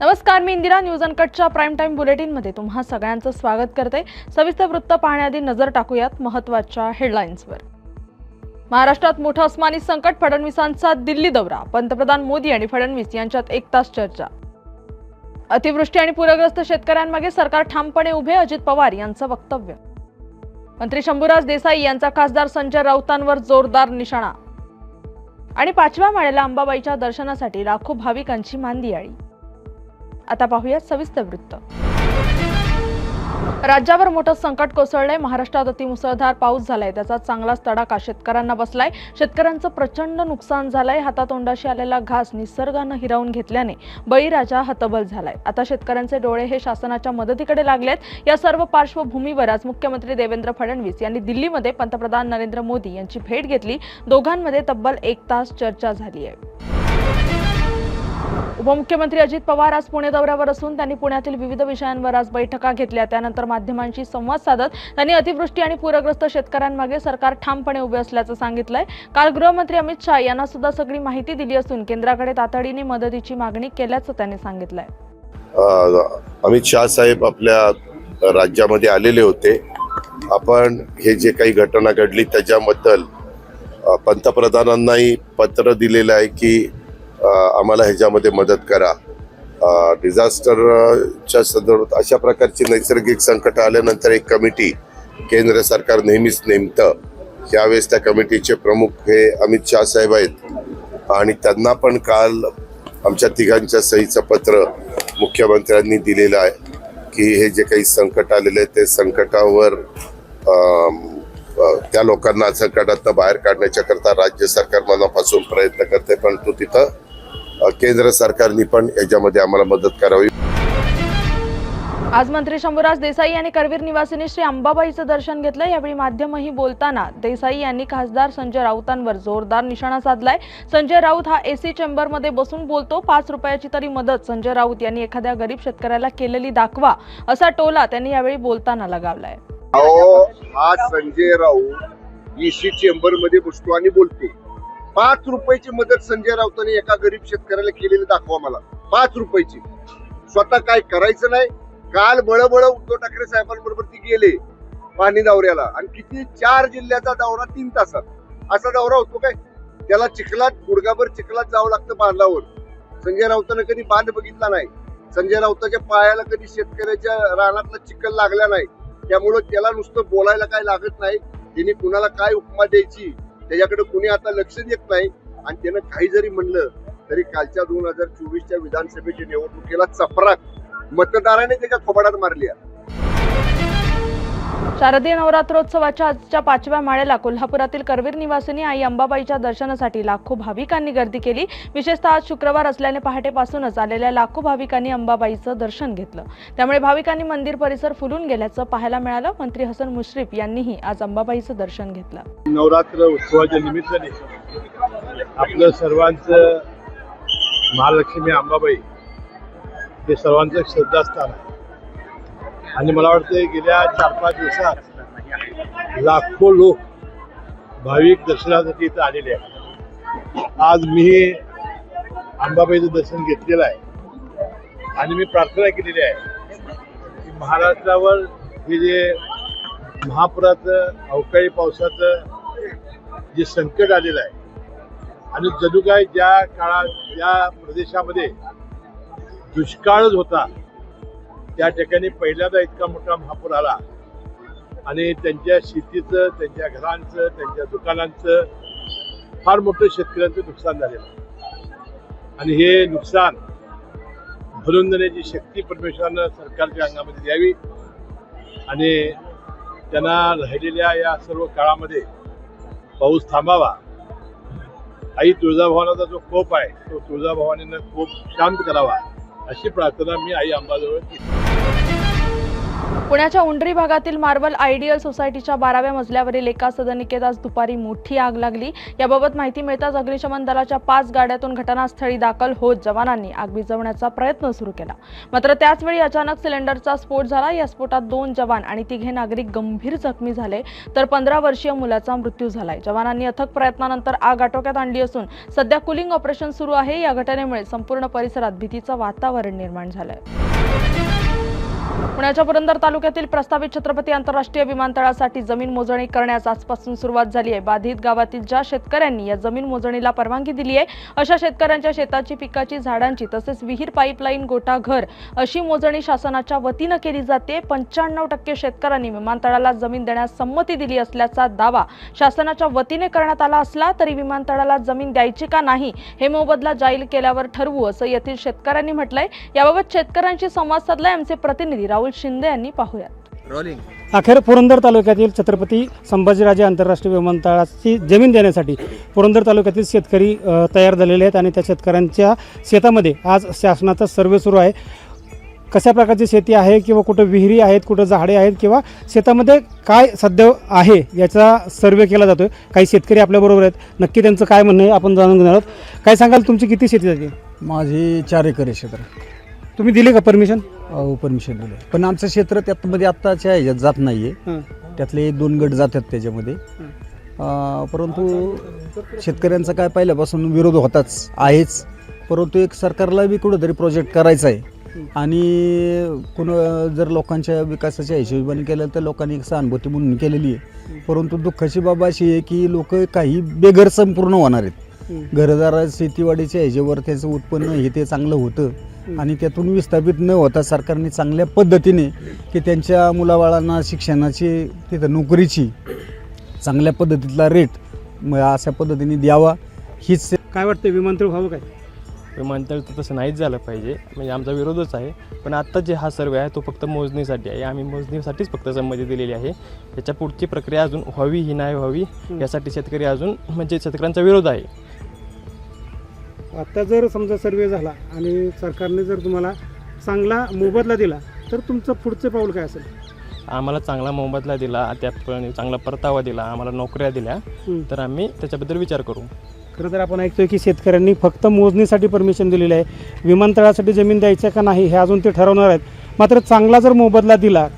नमस्कार मी इंदिरा न्यूज अनकटच्या प्राईम टाईम बुलेटिनमध्ये तुम्हा सगळ्यांचं स्वागत करते. सविस्तर वृत्त पाहण्याआधी नजर टाकूयात महत्त्वाच्या हेडलाईन्सवर महाराष्ट्रात मोठं अस्मानी संकट फडणवीसांचा दिल्ली दौरा पंतप्रधान मोदी आणि फडणवीस यांच्यात एक तास चर्चा. अतिवृष्टी आणि पूरग्रस्त शेतकऱ्यांमागे सरकार ठामपणे उभे अजित पवार यांचं वक्तव्य. मंत्री शंभूराज देसाई यांचा खासदार संजय राऊतांवर जोरदार निशाणा. आणि पाचव्या माळ्याला अंबाबाईच्या दर्शनासाठी लाखो भाविकांची मांदियाळी. आता पाहूया सविस्तर वृत्त. राज्यावर मोठं संकट कोसळलंय. महाराष्ट्रात अतिमुसळधार पाऊस झालाय. त्याचा चांगलाच तडाखा शेतकऱ्यांना बसलाय. शेतकऱ्यांचं प्रचंड नुकसान झालंय. हातातोंडाशी आलेला घास निसर्गानं हिरावून घेतल्याने बळीराजा हतबल झालाय. आता शेतकऱ्यांचे डोळे हे शासनाच्या मदतीकडे लागलेत. या सर्व पार्श्वभूमीवर आज मुख्यमंत्री देवेंद्र फडणवीस यांनी दिल्लीमध्ये पंतप्रधान नरेंद्र मोदी यांची भेट घेतली. दोघांमध्ये तब्बल एक तास चर्चा झाली आहे. उपमुख्यमंत्री अजित पवार आज पुणे दौऱ्यावर असून त्यांनी पुण्यातील विविध विषयांवर आज बैठका घेतल्या. त्यानंतर माध्यमांशी संवाद साधत त्यांनी अतिवृष्टी आणि पूरग्रस्त शेतकऱ्यांमागे सरकार ठामपणे उभे असल्याचं सांगितलंय. काल गृहमंत्री अमित शहा यांना सुद्धा सगळी माहिती दिली असून केंद्राकडे तातडीने मदतीची मागणी केल्याचं त्यांनी सांगितलंय. अमित शहा साहेब आपल्या राज्यामध्ये आलेले होते. आपण हे जे काही घटना घडली त्याच्याबद्दल पंतप्रधानांनाही पत्र दिलेलं आहे की आम्हाला ह्याच्यामध्ये मदत करा. डिझास्टरच्या संदर्भात अशा प्रकारची नैसर्गिक संकट आल्यानंतर एक कमिटी केंद्र सरकार नेहमीच नेमतं. यावेळेस त्या कमिटीचे प्रमुख हे अमित शाह साहेब आहेत. आणि त्यांना पण काल आमच्या तिघांच्या सहीचं पत्र मुख्यमंत्र्यांनी दिलेलं आहे की हे जे काही संकट आलेले आहे ते संकटावर त्या लोकांना संकटातनं बाहेर काढण्याच्या करता राज्य सरकार मनापासून प्रयत्न करते पण तो तिथं केंद्र सरकारने पण याच्यामध्ये आम्हाला मदत करावी. आज मंत्री शंभूराज देसाई यांनी करवीर निवासिनी श्री अंबाबाईचं दर्शन घेतलं. यावेळी माध्यमही बोलताना देसाई यांनी खासदार संजय राऊतांवर जोरदार निशाणा साधलाय. संजय राऊत हा एसी चेंबरमध्ये बसून बोलतो. पाच रुपयाची तरी मदत संजय राऊत यांनी एखाद्या गरीब शेतकऱ्याला केलेली दाखवा असा टोला त्यांनी यावेळी बोलताना लगावलाय. संजय राऊत ईसी चेंबरमध्ये बसतो आणि बोलतो. पाच रुपयाची मदत संजय राऊतांनी एका गरीब शेतकऱ्याला केलेली दाखवा मला. पाच रुपयाची. स्वतः काय करायचं नाही? काल बळबळ उद्धव ठाकरे साहेबांबरोबर ती गेले पाणी दौऱ्याला. आणि किती? चार जिल्ह्याचा दौरा तीन तासात. असा दौरा होतो काय? त्याला चिखलात गुडगाभर चिखलात जावं लागतं बांधावर. संजय राऊतानं कधी बांध बघितला नाही. संजय राऊताच्या पायाला कधी शेतकऱ्याच्या रानातला चिखल लागला नाही. त्यामुळं त्याला नुसतं बोलायला काय लागत नाही? त्यांनी कुणाला काय उपमा द्यायची? त्याच्याकडे कुणी आता लक्ष देत नाही आणि त्यानं काही जरी म्हणलं तरी कालच्या दोन हजार चोवीसच्या विधानसभेच्या निवडणुकीला चपराक मतदाराने त्याच्या थोबाडात मारली आहे. शारदीय नवरात्रोत्सवाच्या आजच्या पाचव्या माळेला कोल्हापुरातील करवीर निवासिनी आई अंबाबाईच्या दर्शनासाठी लाखो भाविकांनी गर्दी केली. विशेषतः आज शुक्रवार असल्याने पहाटेपासूनच आलेल्या लाखो भाविकांनी अंबाबाईचं दर्शन घेतलं. त्यामुळे भाविकांनी मंदिर परिसर फुलून गेल्याचं पाहायला मिळालं. मंत्री हसन मुश्रीफ यांनीही आज अंबाबाईचं दर्शन घेतलं. नवरात्र उत्सवाच्या निमित्ताने आपलं सर्वांचं महालक्ष्मी अंबाबाई हे सर्वांचं श्रद्धास्थान आहे. आणि मला वाटतं गेल्या चार पाच दिवसात लाखो लोक भाविक दर्शनासाठी इथं आलेले आहेत. आज मी अंबाबाईचं दर्शन घेतलेलं आहे. आणि मी प्रार्थना केलेली आहे की महाराष्ट्रावर हे जे महापुराचं अवकाळी पावसाचं जे संकट आलेलं आहे आणि जणू काय ज्या काळात ज्या प्रदेशामध्ये दुष्काळच होता त्या ठिकाणी पहिल्यांदा इतका मोठा महापूर आला. आणि त्यांच्या शेतीचं त्यांच्या घरांचं त्यांच्या दुकानांचं फार मोठं शेतकऱ्यांचं नुकसान झालेलं. आणि हे नुकसान भरून देण्याची शक्ती परमेश्वरानं सरकारच्या अंगामध्ये द्यावी. आणि त्यांना राहिलेल्या या सर्व काळामध्ये पाऊस थांबावा. आई तुळजाभवानाचा जो कोप आहे तो तुळजाभवानीनं कोप शांत करावा अशी प्रार्थना मी आई अंबाजवळ केली. पुण्याच्या उंडरी भागातील मार्बल आयडियल सोसायटीच्या बाराव्या मजल्यावरील एका सदनिकेत आज दुपारी मोठी आग लागली. याबाबत माहिती मिळताच अग्निशमन दलाच्या पाच गाड्यातून घटनास्थळी दाखल होत जवानांनी आग विझवण्याचा प्रयत्न सुरू केला. मात्र त्याचवेळी अचानक सिलेंडरचा स्फोट झाला. या स्फोटात दोन जवान आणि तिघे नागरिक गंभीर जखमी झाले. तर पंधरा वर्षीय मुलाचा मृत्यू झालाय. जवानांनी अथक प्रयत्नानंतर आग आटोक्यात आणली असून सध्या कुलिंग ऑपरेशन सुरू आहे. या घटनेमुळे संपूर्ण परिसरात भीतीचं वातावरण निर्माण झालंय. पुण्याच्या पुरंदर तालुक्यातील प्रस्तावित छत्रपती आंतरराष्ट्रीय विमानतळासाठी जमीन मोजणी करण्यास आजपासून सुरुवात झाली आहे. बाधित गावातील ज्या शेतकऱ्यांनी या जमीन मोजणीला परवानगी दिली आहे अशा शेतकऱ्यांच्या शेताची पिकाची झाडांची तसेच विहीर पाईपलाईन गोटा घर अशी मोजणी शासनाच्या वतीनं केली जाते. पंच्याण्णव टक्के शेतकऱ्यांनी विमानतळाला जमीन देण्यास संमती दिली असल्याचा दावा शासनाच्या वतीने करण्यात आला असला तरी विमानतळाला जमीन द्यायची का नाही हे मोबदला जाहीर केल्यावर ठरवू असं येथील शेतकऱ्यांनी म्हटलंय. याबाबत शेतकऱ्यांशी संवाद साधलाय. आमचे प्रतिनिधी राहुल शिंदे यांनी पाहूयात. रोलिंग अखेर पुरंदर तालुक्यातील छत्रपती संभाजीराजे आंतरराष्ट्रीय विमानतळाची जमीन देण्यासाठी पुरंदर तालुक्यातील शेतकरी तयार झालेले आहेत आणि त्या शेतकऱ्यांच्या शेतामध्ये आज शासनाचा सर्वे सुरू आहे. कशा प्रकारची शेती आहे किंवा कुठं विहिरी आहेत कुठं झाडे आहेत किंवा शेतामध्ये काय सध्या आहे याचा सर्वे केला जातो काही शेतकरी आपल्याबरोबर आहेत. नक्की त्यांचं काय म्हणणं आहे आपण जाणून घेणार आहोत. काय सांगाल तुमची किती शेती झाली? माझे चार एकर आहे क्षेत्र. तुम्ही दिली का परमिशन परमिशन दिलं. पण आमचं क्षेत्र त्यातमध्ये आत्ताच्या ह्याच्यात जात नाही आहे त्यातले दोन गट जातात त्याच्यामध्ये. परंतु शेतकऱ्यांचा काय पहिल्यापासून विरोध होताच आहेच. परंतु एक सरकारला बी कुठंतरी प्रोजेक्ट करायचा आहे. आणि कोण जर लोकांच्या विकासाच्या हिशोबाने केलं तर लोकांनी एक सहानुभूती म्हणून केलेली आहे. परंतु दुःखाची बाब अशी आहे की लोक काही बेघर संपूर्ण होणार आहेत. घरदार शेतीवाडीच्या ह्याच्यावर त्याचं उत्पन्न हे ते चांगलं होतं. आणि त्यातून विस्थापित न होता सरकारने चांगल्या पद्धतीने की त्यांच्या मुलाबाळांना शिक्षणाची तिथं नोकरीची चांगल्या पद्धतीतला रेट अशा पद्धतीने द्यावा. हीच काय वाटतं विमानतळ व्हावं काय? विमानतळ तर तसं नाहीच झालं पाहिजे. म्हणजे आमचा विरोधच आहे. पण आत्ता जे हा सर्वे आहे तो फक्त मोजणीसाठी आहे. आम्ही मोजणीसाठीच फक्त संमती दिलेली आहे. त्याच्या पुढची प्रक्रिया अजून व्हावी ही नाही व्हावी यासाठी शेतकरी अजून म्हणजे शेतकऱ्यांचा विरोध आहे. आता जर समजा सर्वे झाला आणि सरकारने जर तुम्हाला चांगला मोबदला दिला तर तुमचं पुढचं पाऊल काय असेल? आम्हाला चांगला मोबदला दिला त्याप्रमाणे चांगला परतावा दिला आम्हाला नोकऱ्या दिल्या तर आम्ही त्याच्याबद्दल विचार करू. खरं तर आपण ऐकतोय की शेतकऱ्यांनी फक्त मोजणीसाठी परमिशन दिलेलं आहे. विमानतळासाठी जमीन द्यायचं का नाही हे अजून ते ठरवणार आहेत. मात्र चांगला जर मोबदला दिला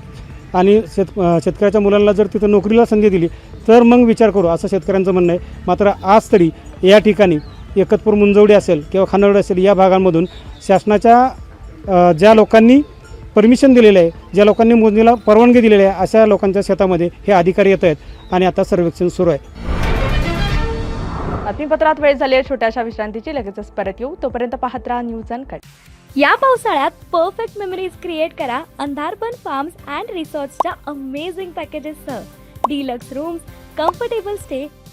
आणि शेत शेतकऱ्याच्या मुलांना जर तिथं नोकरीला संधी दिली तर मग विचार करू असं शेतकऱ्यांचं म्हणणं आहे. मात्र आज तरी या ठिकाणी एकतपूर मुंजवडी असेल किंवा खानावडी असेल या भागांमधून शासनाच्या ज्या लोकांनी परमिशन दिलेलं आहे ज्या लोकांनी मोजणीला परवानगी दिलेली आहे अशा लोकांच्या शेतामध्ये हे अधिकारी येत आहेत आणि आता सर्वेक्षण सुरू आहे. बातमीपत्रात वेळ झाली आहे छोट्याशा विश्रांतीची. लगेचच परत येऊ. तोपर्यंत पाहत राहा न्यूज अँड कट या पावसाळ्यात परफेक्ट मेमरीज क्रिएट करा अंधारपन फार्म्स अँड रिसॉर्ट्सच्या amazing पॅकेजेससह deluxe rooms comfortable stay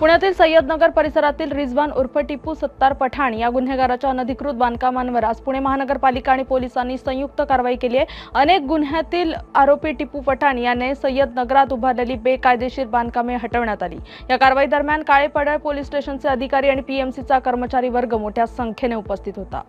पुण्यातील सय्यदनगर परिसरातील रिजवान उर्फ टिपू सत्तार पठाण या गुन्हेगाराच्या अनधिकृत बांधकामांवर आज पुणे महानगरपालिका आणि पोलिसांनी संयुक्त कारवाई केली आहे. अनेक गुन्ह्यातील आरोपी टिपू पठाण याने सय्यदनगरात उभारलेली बेकायदेशीर बांधकामे हटवण्यात आली. या कारवाई दरम्यान काळेपडळ पोलीस स्टेशनचे अधिकारी आणि पीएमसीचा कर्मचारी वर्ग मोठ्या संख्येने उपस्थित होता.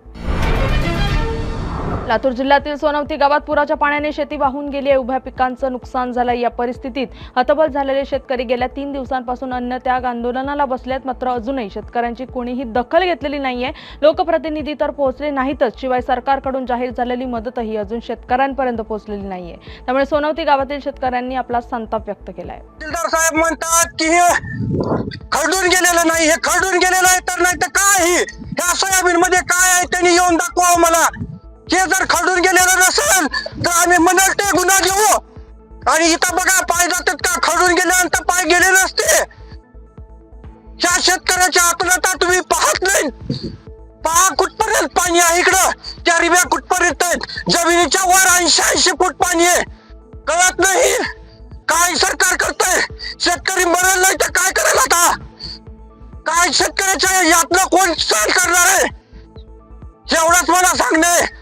लातूर जिल्ह्यातील सोनवती गावात पुराच्या पाण्याने शेती वाहून गेली आहे. उभ्या पिकांचं नुकसान झालं या परिस्थितीत. हतबल झालेले शेतकरी गेल्या तीन दिवसांपासून अन्न त्याग आंदोलनाला बसलेत. मात्र अजूनही शेतकऱ्यांची कोणीही दखल घेतलेली नाहीये. लोकप्रतिनिधी तर पोहोचले नाहीतच. शिवाय सरकारकडून जाहीर झालेली मदतही अजून शेतकऱ्यांपर्यंत पोहोचलेली नाहीये. त्यामुळे सोनवती गावातील शेतकऱ्यांनी आपला संताप व्यक्त केलाय. आहे साहेब म्हणतात की हे खरडून गेलेलं नाही. हे खरडून गेलेलं आहे तर नाही तर काय हे? सोयाबीन मध्ये काय आहे? त्यांनी येऊन दाखवा मला. हे जर खडून गेलेलं नसेल तर आम्ही म्हणाल ते गुन्हा घेऊ. आणि इथं बघा पाय जातात का? खडून गेल्यानंतर पाय गेले नसते. त्या शेतकऱ्याच्या आत्महत्या तुम्ही पाहत नाही. पहा कुठपर्यंत पाणी आहे इकडं. त्या रिब्या कुठपर्यंत आहेत? जमिनीच्या वर ऐंशी ऐंशी फूट पाणी आहे. कळत नाही. काय सरकार करतंय? शेतकरी मरेल नाही तर काय करेल आता? काय शेतकऱ्याच्या यातनं कोण सहन करणार आहे? एवढंच मला सांगणे.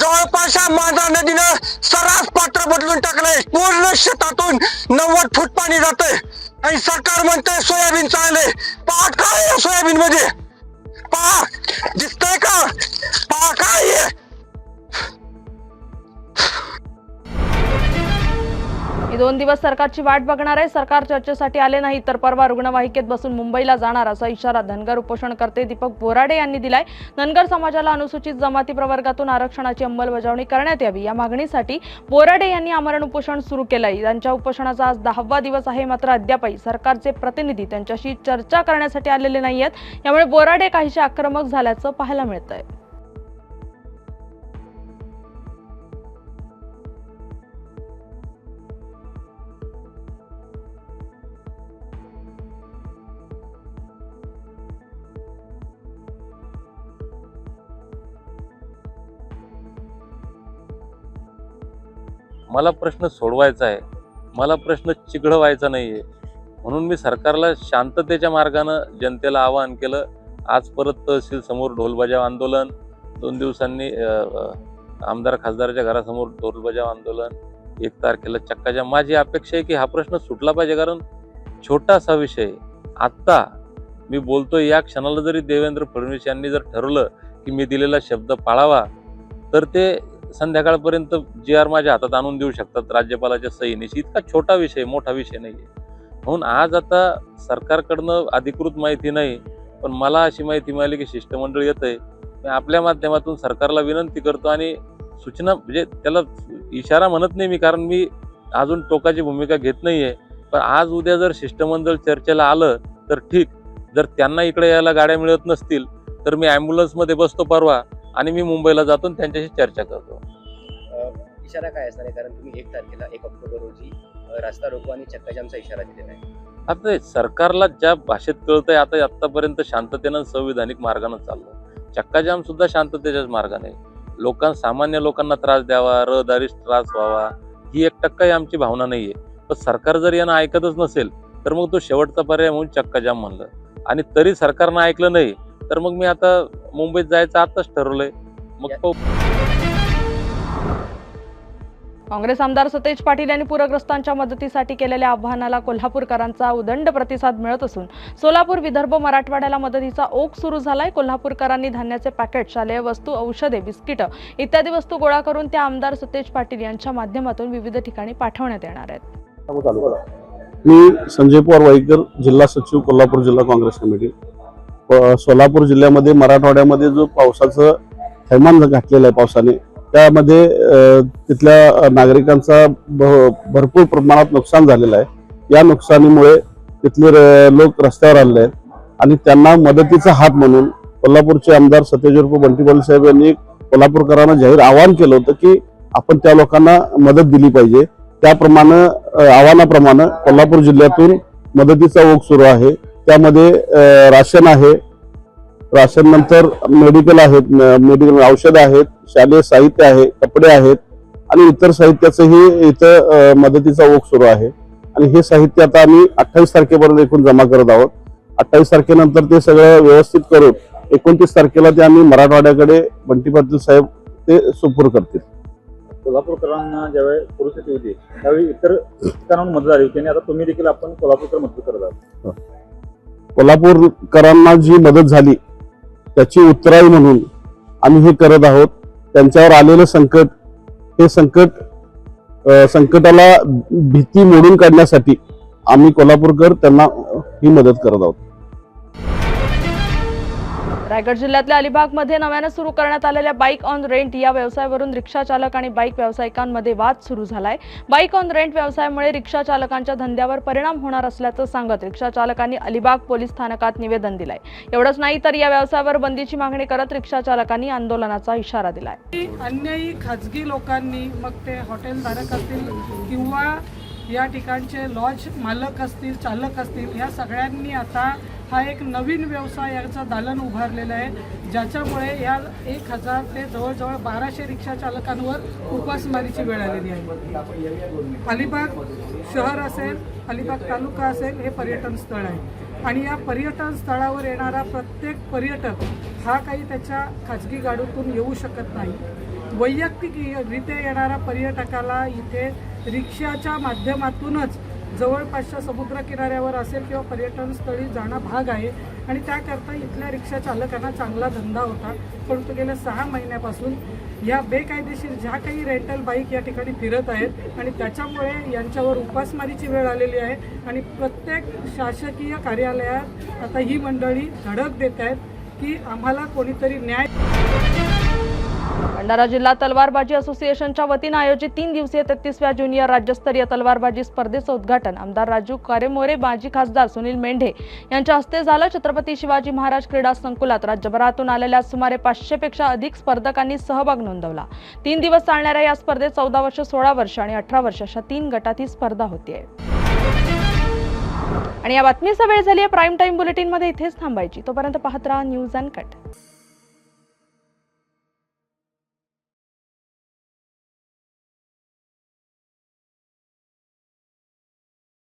जवळपास माझा नदीनं सरास पात्र बदलून टाकलंय. पूर्ण शेतातून नव्वद फूट पाणी जातंय. आणि सरकार म्हणतंय सोयाबीन चाललंय पहा काय सोयाबीन मध्ये पहा पहा मी दोन दिवस सरकारची वाट बघणार आहे. सरकार चर्चेसाठी आले नाही तर परवा रुग्णवाहिकेत बसून मुंबईला जाणार असा इशारा धनगर उपोषणकर्ते दीपक बोराडे यांनी दिलाय. धनगर समाजाला अनुसूचित जमाती प्रवर्गातून आरक्षणाची अंमलबजावणी करण्यात यावी. या मागणीसाठी बोराडे यांनी आमरण उपोषण सुरू केलंय. त्यांच्या उपोषणाचा आज दहावा दिवस आहे मात्र अद्यापही सरकारचे प्रतिनिधी त्यांच्याशी चर्चा करण्यासाठी आलेले नाही आहेत यामुळे बोराडे काहीसे आक्रमक झाल्याचं पाहायला मिळतंय. मला प्रश्न सोडवायचा आहे. मला प्रश्न चिघळवायचा नाही आहे म्हणून मी सरकारला शांततेच्या मार्गानं जनतेला आवाहन केलं. आज परत तहसील समोर ढोलबजाव आंदोलन. दोन दिवसांनी आमदार खासदाराच्या घरासमोर ढोलबजाव आंदोलन. एक तारखेला चक्काच्या माझी अपेक्षा आहे की हा प्रश्न सुटला पाहिजे. कारण छोटासा विषय आत्ता मी बोलतो या क्षणाला जरी देवेंद्र फडणवीस यांनी जर ठरवलं की मी दिलेला शब्द पाळावा तर ते संध्याकाळपर्यंत जी आर माझ्या हातात आणून देऊ शकतात. राज्यपालाच्या सहीनिशी इतका छोटा विषय मोठा विषय नाही आहे म्हणून आज आता सरकारकडनं अधिकृत माहिती नाही पण मला अशी माहिती मिळाली की शिष्टमंडळ येत आहे मी आपल्या माध्यमातून सरकारला विनंती करतो आणि सूचना म्हणजे त्याला इशारा म्हणत नाही मी कारण मी अजून टोकाची भूमिका घेत नाही आहे पण आज उद्या जर शिष्टमंडळ चर्चेला आलं तर ठीक. जर त्यांना इकडे यायला गाड्या मिळत नसतील तर मी ॲम्ब्युलन्समध्ये बसतो परवा. आणि मी मुंबईला जातो आणि त्यांच्याशी चर्चा करतो. इशारा काय असणार आहे? कारण तुम्ही एक तारखेला एक ऑक्टोबर रोजी रास्ता रोको आणि चक्काजामचा इशारा दिलेला आहे. आता सरकारला ज्या भाषेत कळतंय आता आतापर्यंत शांततेनं संविधानिक मार्गानं चाललं. चक्काजाम सुद्धा शांततेच्याच मार्गाने लोकां सामान्य लोकांना त्रास द्यावा रहदारीस त्रास व्हावा ही एक टक्काही आमची भावना नाहीये. पण सरकार जर यांना ऐकतच नसेल तर मग तो शेवटचा पर्याय म्हणून चक्काजाम म्हणलं. आणि तरी सरकारनं ऐकलं नाही तर मग मी आता मुंबईत जायचं आताच ठरवलंय. मग काँग्रेस आमदार सतेज पाटील यांनी पूरग्रस्तांच्या मदतीसाठी केलेल्या आवाहनाला कोल्हापूरकरांचा उदंड प्रतिसाद मिळत असून सोलापूर विदर्भ मराठवाड्याला मदतीचा ओघ सुरू झालाय. कोल्हापूरकरांनी धान्याचे पॅकेट शालेय वस्तू औषधे बिस्किटं इत्यादी वस्तू गोळा करून त्या आमदार सतेज पाटील यांच्या माध्यमातून विविध ठिकाणी पाठवण्यात येणार आहेत. मी संजय पवार वाईकर जिल्हा सचिव कोल्हापूर जिल्हा काँग्रेस कमिटी. सोलापूर जिल्ह्यामध्ये मराठवाड्यामध्ये जो पावसाचं थैमान घातलेलं आहे पावसाने त्यामध्ये तिथल्या नागरिकांचा भ- भरपूर प्रमाणात नुकसान झालेलं आहे. या नुकसानीमुळे तिथले लोक रस्त्यावर आलेले आहेत आणि त्यांना मदतीचा हात म्हणून कोल्हापूरचे आमदार सत्यजित बंटीपाल साहेब यांनी कोल्हापूरकरांना जाहीर आवाहन केलं होतं की आपण त्या लोकांना मदत दिली पाहिजे. त्याप्रमाणे आव्हानाप्रमाणे कोल्हापूर जिल्ह्यातून मदतीचा ओघ सुरू आहे. त्यामध्ये राशन आहे. राशन नंतर मेडिकल आहेत मेडिकल औषधं आहेत शालेय साहित्य आहे कपडे आहेत आणि इतर साहित्याचंही इथं मदतीचा ओघ सुरू आहे. आणि हे साहित्य आता आम्ही अठ्ठावीस तारखेपर्यंत एकूण जमा करत आहोत. अठ्ठावीस तारखेनंतर ते सगळं व्यवस्थित करून एकोणतीस तारखेला ते आम्ही मराठवाड्याकडे बंटी पाटील साहेब ते सुपूर करतील. कोल्हापूरकरांना ज्यावेळी परिस्थिती होती त्यावेळी इतर ठिकाणाहून मदत झाली होती आणि आता तुम्ही देखील आपण कोल्हापूरकर मदत करत आहात. कोल्हापूरकरांना जी मदत झाली त्याची उत्तराई म्हणून आम्ही हे करत आहोत. त्यांच्यावर आलेलं संकट हे संकट संकटाला भीती मोडून काढण्यासाठी आम्ही कोल्हापूरकर त्यांना ही मदत करत आहोत. रायगड जिल्ह्यातल्या अलिबागमध्ये नव्यानं सुरू करण्यात आलेल्या बाईक ऑन रेंट या व्यवसायावरून रिक्षा चालक आणि बाईक व्यावसायिकांमध्ये वाद सुरू झालाय. बाईक ऑन रेंट व्यवसायामुळे रिक्षा चालकांच्या धंद्यावर परिणाम होणार असल्याचं सांगत रिक्षा चालकांनी अलिबाग पोलीस स्थानकात निवेदन दिलंय. एवढंच नाही तर या व्यवसायावर बंदीची मागणी करत रिक्षा चालकांनी आंदोलनाचा इशारा दिलाय. अन्यही खाजगी लोकांनी मग ते हॉटेल धारक असतील किंवा या ठिकाणचे लॉज मालक असतील चालक असतील या सगळ्यांनी आता हा एक नवीन व्यवसायाचं दालन उभारलेलं आहे. ज्याच्यामुळे या एक हजार ते जवळजवळ बाराशे रिक्षा चालकांवर उपासमारीची वेळ आलेली आहे. अलिबाग शहर असेल अलिबाग तालुका असेल हे पर्यटन स्थळ आहे. आणि या पर्यटन स्थळावर येणारा प्रत्येक पर्यटक हा काही त्याच्या खाजगी गाडीतून येऊ शकत नाही. वैयक्तिकरित्या येणाऱ्या पर्यटकाला इथे रिक्षाच्या माध्यमातूनच जवळपासच्या समुद्र किनाऱ्यावर असेल किंवा पर्यटन स्थळी जाणं भाग आहे. आणि त्याकरता इथल्या रिक्षा चालकांना चांगला धंदा होता. परंतु गेल्या सहा महिन्यापासून या बेकायदेशीर ज्या काही रेंटल बाईक या ठिकाणी फिरत आहेत आणि त्याच्यामुळे यांच्यावर उपासमारीची वेळ आलेली आहे आणि प्रत्येक शासकीय कार्यालयात आता ही मंडळी धडक देत आहेत की आम्हाला कोणीतरी न्याय भंडारा जिल्हा तलवारबाजी असोसिएशनच्या वतीनं आयोजित तीन दिवसीय तेहतीसव्या ज्युनियर राज्यस्तरीय तलवारबाजी स्पर्धेचं उद्घाटन. आमदार राजू कारेमोरे माजी खासदार सुनील मेंढे यांच्या हस्ते झालं. छत्रपती शिवाजी महाराज क्रीडा संकुलात राज्यभरातून आलेल्या सुमारे पाचशे पेक्षा अधिक स्पर्धकांनी सहभाग नोंदवला. तीन दिवस चालणाऱ्या या स्पर्धेत चौदा वर्ष सोळा वर्ष आणि अठरा वर्ष अशा तीन गटात ही स्पर्धा होतीये. आणि या बातमीचा वेळ झाली आहे प्राईम टाईम बुलेटिनमध्ये इथेच थांबायची. तोपर्यंत पाहत राहा न्यूज अँड कट